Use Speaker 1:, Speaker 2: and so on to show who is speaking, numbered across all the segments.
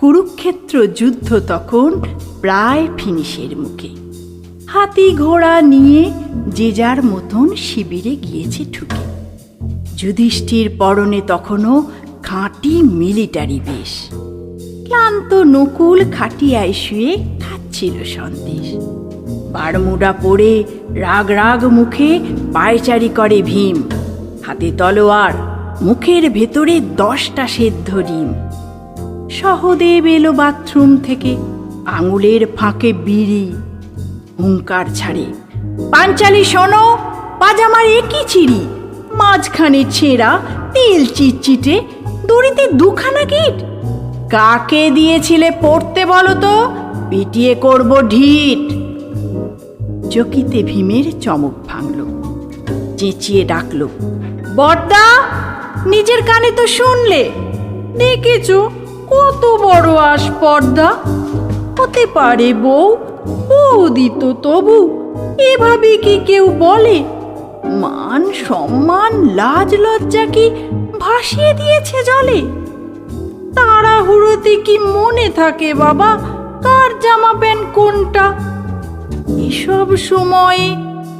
Speaker 1: কুরুক্ষেত্র যুদ্ধ তখন প্রায় ফিনিশের মুখে। হাতি ঘোড়া নিয়ে যে যার মতন শিবিরে গিয়েছে ঠুকে। যুধিষ্ঠির পরনে তখনও খাঁটি মিলিটারি বেশ। ক্লান্ত নকুল খাটিয়ায় শুয়ে খাচ্ছিল সন্দেশ। বারমুডা পরে রাগ রাগ মুখে পায়চারি করে ভীম। হাতে তলোয়ার, মুখের ভেতরে দশটা সেদ্ধ ডিম সহদেব এলো বাথরুম থেকে, আঙুলের ফাঁকে বিড়ি, হুঙ্কার ছাড়ে। পাঞ্চালি, শোনো, পাজামার একই চিড়ি মাঝখানে ছেঁড়া, তেল চিটচিটে, দড়িতে দুখানা গিট। কাকে দিয়েছিলে পড়তে বলো তো? পিটিয়ে করব ঢিট। চকিতে ভীমের চমক ভাঙল, চেঁচিয়ে ডাকলো, বর্দা, নিজের কানে তো শুনলে, দেখেছ কত বড় আস্পর্ধা হতে পারে বউ, বৌদি তো তবু, এভাবে কি কেউ বলে? মান সম্মান, লাজ লজ্জা কি ভাসিয়ে দিয়েছে জলে? তাড়াহুড়োতে কি মনে থাকে বাবা, কার জামা প্যান্ট কোনটা? এসব সময়ে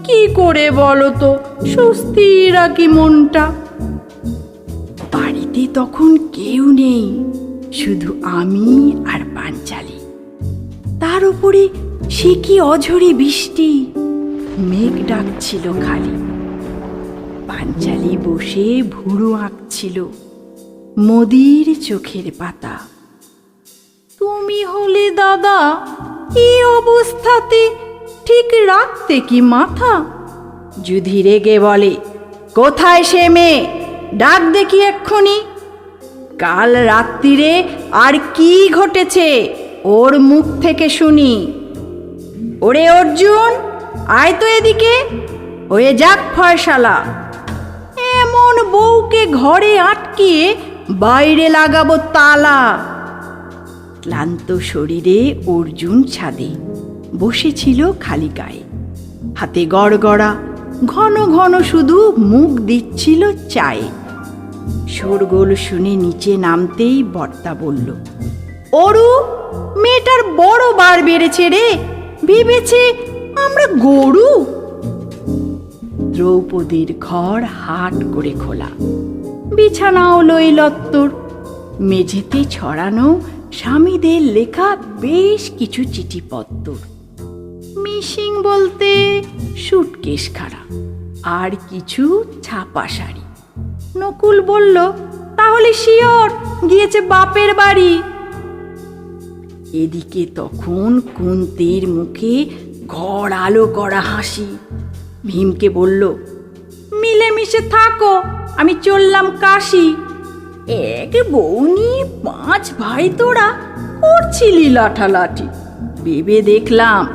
Speaker 1: কি করে বলো তো স্বস্তি রাখি মনটা? বাড়িতে তখন কেউ নেই। শুধু আমি আর পাঞ্চালি। তার উপরে সে কি অঝরে বৃষ্টি? মেঘ ডাকছিল খালি। পাঞ্চালি বসে ভুরু আঁকছিল মোদির চোখের পাতা। তুমি হলে দাদা এই অবস্থাতে ঠিক রাখতে কি মাথা? যুধি রেগে বলে, কোথায় সে মেয়ে? ডাক দেখি এক্ষুনি। কাল রাত্রিরে আর কি ঘটেছে? ওর মুখ থেকে শুনি। ওরে অর্জুন, আয় তো এদিকে। হয়ে যাক ফয়সালা। এমন বউকে ঘরে আটকিয়ে বাইরে লাগাবো তালা। ক্লান্ত শরীরে অর্জুন ছাদে বসেছিল খালি গায়ে। হাতে গড়গড়া, ঘন ঘন শুধু মুখ দিচ্ছিল চায়ে। শোরগোল শুনে নিচে নামতেই বর্তা বলল, অরু, মেয়েটার বড় বার বেড়েছে রে। ভেবেছে আমরা গরু? দ্রৌপদীর ঘর হাট করে খোলা। বিছানাও লইলত্তর মেঝেতে ছড়ানো স্বামীদের লেখা বেশ কিছু চিঠিপত্তর। মিশিং বলতে সুটকেশ খাড়া, আর কিছু ছাপা শাড়ি। নকুল বলল, তাহলে শিওর, গিয়েছে বাপের বাড়ি। এদিকে তখন কুন্তির মুখে ঘর আলো করা হাসি। ভীমকে বলল, মিলেমিশে থাকো, আমি চললাম কাশি। এক বউ নিয়ে পাঁচ ভাই তোরা, করছিলি লাঠালাঠি। ভেবে দেখলাম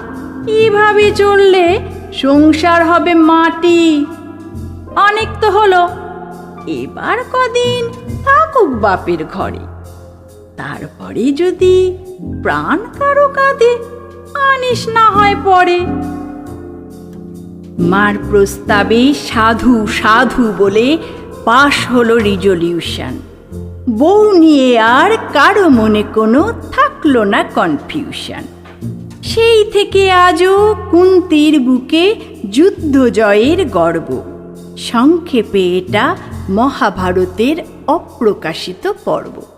Speaker 1: এভাবে চললে সংসার হবে মাটি। অনেক তো হলো এবার কদিন থাকুক বাপের ঘরে। তারপরে যদি প্রাণ কারও কাঁধে আনিস না হয় পরে। মার প্রস্তাবে সাধু সাধু বলে পাশ হলো রিজলিউশন বউ নিয়ে আর কারও মনে কোনো থাকল না কনফিউশন সেই থেকে আজও কুন্তির বুকে যুদ্ধ জয়ের গর্ব। সংক্ষেপে এটা মহাভারতের অপ্রকাশিত পর্ব।